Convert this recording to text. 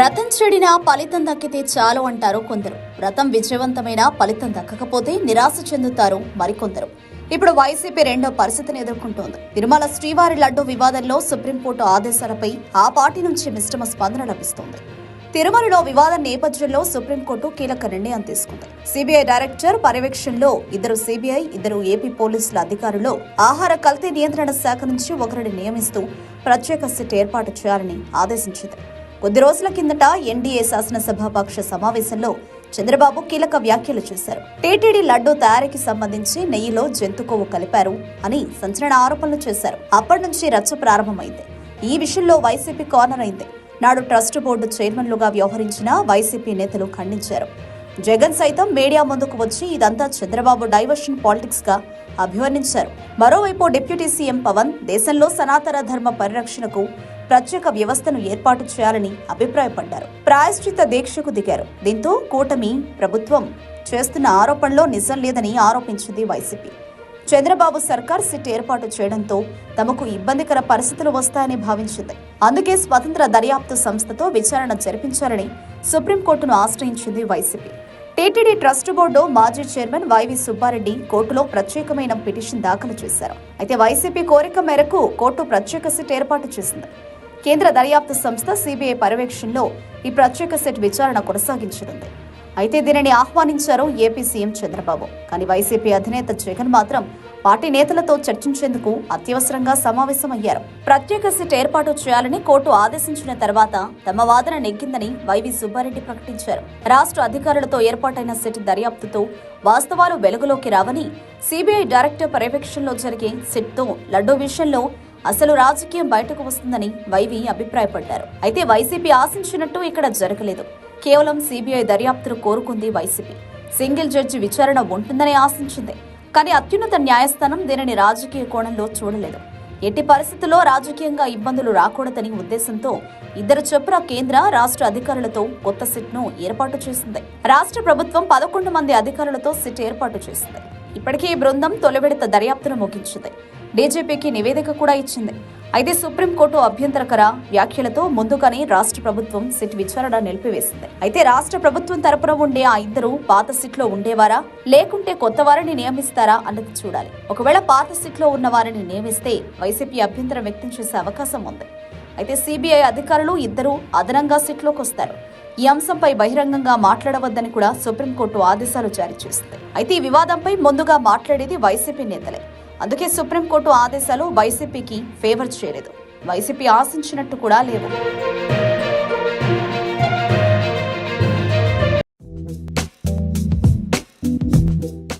వ్రతం చెడినా ఫలితం దక్కితే చాలు అంటారు కొందరు. వ్రతం విజయవంతమైన ఫలితం దక్కకపోతే నిరాశ చెందుతారు మరికొందరు. ఇప్పుడు వైసీపీ రెండో పరిస్థితిని ఎదుర్కొంటోంది. తిరుమల శ్రీవారి లడ్డు వివాదంలో సుప్రీంకోర్టు ఆదేశాలపై ఆ పార్టీ నుంచి మిశ్రమ స్పందన లభిస్తోంది. తిరుమలలో వివాదం నేపథ్యంలో సుప్రీంకోర్టు కీలక నిర్ణయం తీసుకుంది. సిబిఐ డైరెక్టర్ పర్యవేక్షణలో ఇద్దరు సిబిఐ ఇద్దరు ఏపీ పోలీసుల అధికారులు ఆహార కల్తీ నియంత్రణ శాఖ నుంచి ఒకరిని నియమిస్తూ ప్రత్యేక సిట్ ఏర్పాటు చేయాలని ఆదేశించింది. కొద్ది రోజుల కిందట ఎన్డీఏ శాసనసభాపక్ష సమావేశంలో చంద్రబాబు కీలక వ్యాఖ్యలు చేశారు. టీటీడీ లడ్డూ తయారీకి సంబంధించి నెయ్యిలో జంతు కొవ్వు కలిపారు అని సంచలన ఆరోపణలు చేశారు. అప్పటి నుంచి రచ్చ ప్రారంభమైంది. ఈ విషయంలో వైసీపీ కార్నర్ అయింది. నాడు ట్రస్ట్ బోర్డు చైర్మన్లుగా వ్యవహరించిన వైసీపీ నేతలు ఖండించారు. జగన్ సైతం మీడియా ముందుకు వచ్చి ఇదంతా చంద్రబాబు డైవర్షన్ పాలిటిక్స్గా అభివర్ణించారు. మరోవైపు డిప్యూటీ సీఎం పవన్ దేశంలో సనాతన ధర్మ పరిరక్షణకు ప్రత్యేక వ్యవస్థను ఏర్పాటు చేయాలని అభిప్రాయపడ్డారు. ప్రాయశ్చిత దీక్షకు దిగారు. దీంతో కూటమి ప్రభుత్వం చేస్తున్న ఆరోపణలో నిజం లేదని ఆరోపించింది వైసీపీ. చంద్రబాబు సర్కార్ సిట్ ఏర్పాటు చేయడంతో తమకు ఇబ్బందికర పరిస్థితులు వస్తాయని భావించింది. అందుకే స్వతంత్ర దర్యాప్తు సంస్థతో విచారణ జరిపించాలని సుప్రీంకోర్టును ఆశ్రయించింది వైసీపీ. టీటీడీ ట్రస్ట్ బోర్డు మాజీ చైర్మన్ వైవి సుబ్బారెడ్డి కోర్టులో ప్రత్యేకమైన పిటిషన్ దాఖలు చేశారు. అయితే వైసీపీ కోరిక మేరకు కోర్టు ప్రత్యేక సిట్ ఏర్పాటు చేసింది. కేంద్ర దర్యాప్తు సంస్థ సిబిఐ పర్యవేక్షణలో ఈ ప్రత్యేక సెట్ విచారణ కొనసాగించనుంది. అయితే దీనిని ఆహ్వానించారు ఏపీ సీఎం చంద్రబాబు. కానీ వైసీపీ అధినేత జగన్ మాత్రం పార్టీ నేతలతో చర్చించేందుకు అత్యవసరంగా సమావేశమయ్యారు. ప్రత్యేక సిట్ ఏర్పాటు చేయాలని కోర్టు ఆదేశించిన తర్వాత తమ వాదన నెగ్గిందని వైవి సుబ్బారెడ్డి ప్రకటించారు. రాష్ట్ర అధికారులతో ఏర్పాటైన సిట్ దర్యాప్తుతో వాస్తవాలు వెలుగులోకి రావని సిబిఐ డైరెక్టర్ పర్యవేక్షణలో జరిగే సిట్తో లడ్డూ విషయంలో అసలు రాజకీయం బయటకు వస్తుందని వైవి అభిప్రాయపడ్డారు. అయితే వైసీపీ ఆశించినట్టు ఇక్కడ జరగలేదు. కేవలం సిబిఐ దర్యాప్తును కోరుకుంది వైసీపీ. సింగిల్ జడ్జి విచారణ ఉంటుందని ఆశించింది. కానీ అత్యున్నత న్యాయస్థానం దీనిని రాజకీయ కోణంలో చూడలేదు. ఎట్టి పరిస్థితుల్లో రాజకీయంగా ఇబ్బందులు రాకూడదని ఉద్దేశంతో ఇద్దరు చొప్పున కేంద్ర రాష్ట్ర అధికారులతో కొత్త సిట్ను ఏర్పాటు చేసింది. రాష్ట్ర ప్రభుత్వం పదకొండు మంది అధికారులతో సిట్ ఏర్పాటు చేసింది. ఇప్పటికే ఈ బృందం తొలి విడత దర్యాప్తును ముగించింది. డీజీపీకి నివేదిక కూడా ఇచ్చింది. అయితే సుప్రీంకోర్టు అభ్యంతరకర వ్యాఖ్యలతో ముందుగానే రాష్ట్ర ప్రభుత్వం సిట్ విచారణ నిలిపివేసింది. అయితే రాష్ట్ర ప్రభుత్వం తరపున ఉండే ఆ ఇద్దరు పాత సిట్లో ఉండేవారా? లేకుంటే కొత్త వారిని నియమిస్తారా అన్నది చూడాలి. ఒకవేళ పాత సిట్లో ఉన్న వారిని నియమిస్తే వైసీపీ అభ్యంతరం వ్యక్తం చేసే అవకాశం ఉంది. అయితే సిబిఐ అధికారులు ఇద్దరు అదనంగా సిట్లోకి వస్తారు. ఈ అంశంపై బహిరంగంగా మాట్లాడవద్దని కూడా సుప్రీంకోర్టు ఆదేశాలు జారీ చేసింది. అయితే ఈ వివాదంపై ముందుగా మాట్లాడేది వైసీపీ నేతలే. అందుకే సుప్రీంకోర్టు ఆదేశాలు వైసీపీకి ఫేవర్ చేయలేదు. వైసీపీ ఆశించినట్టు కూడా లేవు.